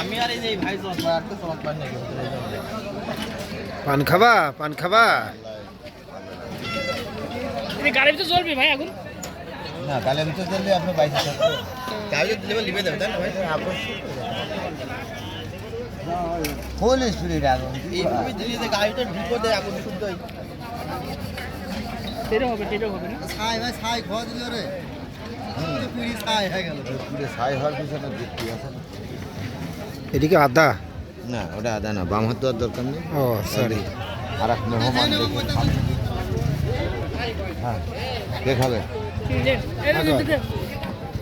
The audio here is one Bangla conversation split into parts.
আমি আর এই যে ভাই পান খাবা পান খাবা। গাড়ির ভিতরে চলবে ভাই এখন না কালে ভিতর দিলে আপনি বাইশে গাড়ি দিলে লিবে দেবে তাই না ভাই? ফুল স্পিড আগুন। এইভাবে দিলে যে গাড়িটা ঢুকো দেয় আগুন শুদ্ধ টেরে হবে টেরে হবে না? ছাই ভাই ছাই খাওয়া দিল রে। পুরি ছাই হয়ে গেল। পুরি ছাই হওয়ার পিছনে যুক্তি আছে না? এদিকে আদা? না ওটা আদা না বাম হাত দেওয়ার দরকার নেই। ও সরি আর এক মেহমান। হ্যাঁ কে খাবে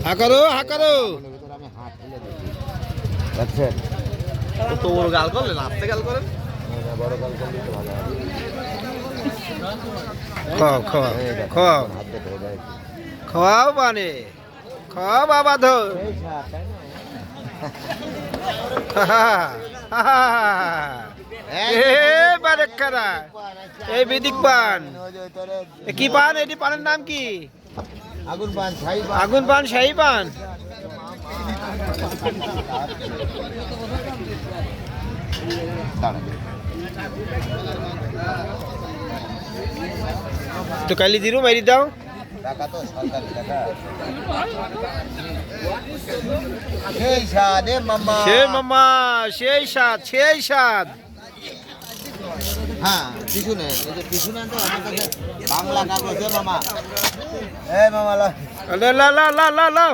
হা করো হা করো আমি হাত তুলে দিচ্ছি দেখছেন তো ওর গাল করলেন আপনি গাল করেন বড় গাল করলে তো ভালো হবে। খাও খাও এই দেখো, খাও। দেখে দেয় খাওয়া বাবা ধর। এই বেদিক পান। কি পান? এটি পানের নাম কি? আগুন পান ছাই পান। আগুন পান শাহী পান। তো কালি দিরু মারি দাও। টাকা তো সরকারি টাকা সেই সাদে মামা সে মামা সেই সাত সেই সাত হ্যাঁ কিছু এই যে কিছু তো আমার কাছে বাংলা কাগজে মামা এ মামা লা লা লা লা লা লা লা